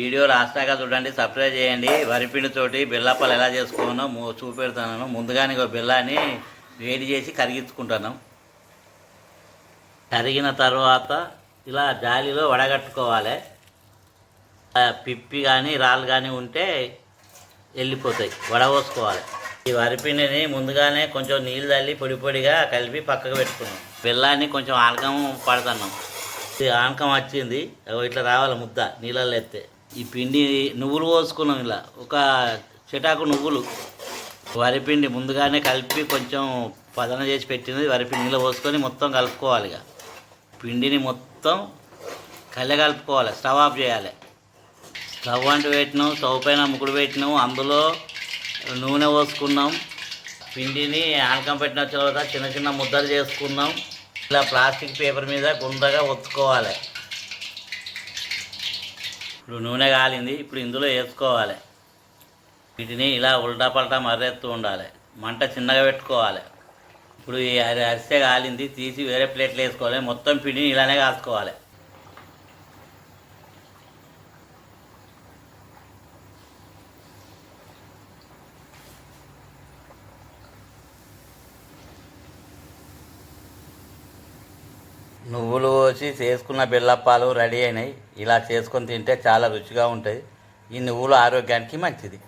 Video రాస్తాక చూడండి subscribe చేయండి. వరిపిండి తోటి బిల్లాపాలు ఎలా చేసుకోనో చూపెడుతున్నాను ముందుగానే ఒక బెల్లాన్ని వేడి చేసి కరిగించుకుంటాను. కరిగిన తర్వాత ఇలా జాలిలో వడగట్టుకోవాలి. పిప్పి కానీ రాళ్ళు కానీ ఉంటే వెళ్ళిపోతాయి. వడవోసుకోవాలి ఈ వరిపిండిని ముందుగానే కొంచెం నీళ్ళు తల్లి పొడి పొడిగా కలిపి పక్కకు పెట్టుకున్నాం. బెల్లాన్ని కొంచెం ఆనకం పడుతున్నాం ఆనకం వచ్చింది. ఇట్లా రావాలి ముద్ద నీళ్ళల్లో ఎత్తే. ఈ పిండి నువ్వులు పోసుకున్నాం ఇలా. ఒక చిటాకు నువ్వులు. వరిపిండి ముందుగానే కలిపి కొంచెం పదన చేసి పెట్టినది వరిపిండిలో పోసుకొని మొత్తం కలుపుకోవాలి ఇక. పిండిని మొత్తం కళ్ళ కలుపుకోవాలి స్టవ్ ఆఫ్ చేయాలి. స్టవ్ అంటూ పెట్టినాం స్టవ్ పైన ముకుడు పెట్టినాం అందులో నూనె పోసుకున్నాం. పిండిని ఆనకం పెట్టిన తర్వాత చిన్న చిన్న ముద్దలు చేసుకున్నాం. ఇలా ప్లాస్టిక్ పేపర్ మీద గుండగా ఒత్తుకోవాలి. ఇప్పుడు నూనె కాలింది ఇప్పుడు ఇందులో వేసుకోవాలి. వీటిని ఇలా ఉల్టా పల్టా మర్రెత్తు ఉండాలి. మంట చిన్నగా పెట్టుకోవాలి. ఇప్పుడు ఈ అరి అరిసె కాలింది తీసి వేరే ప్లేట్లో వేసుకోవాలి. మొత్తం పిండిని ఇలానే కాసుకోవాలి నువ్వులు పోసి చేసుకున్న బెల్లప్పాలు రెడీ అయినాయి. ఇలా చేసుకొని తింటే చాలా రుచిగా ఉంటాయి ఈ నువ్వులు ఆరోగ్యానికి మంచిది.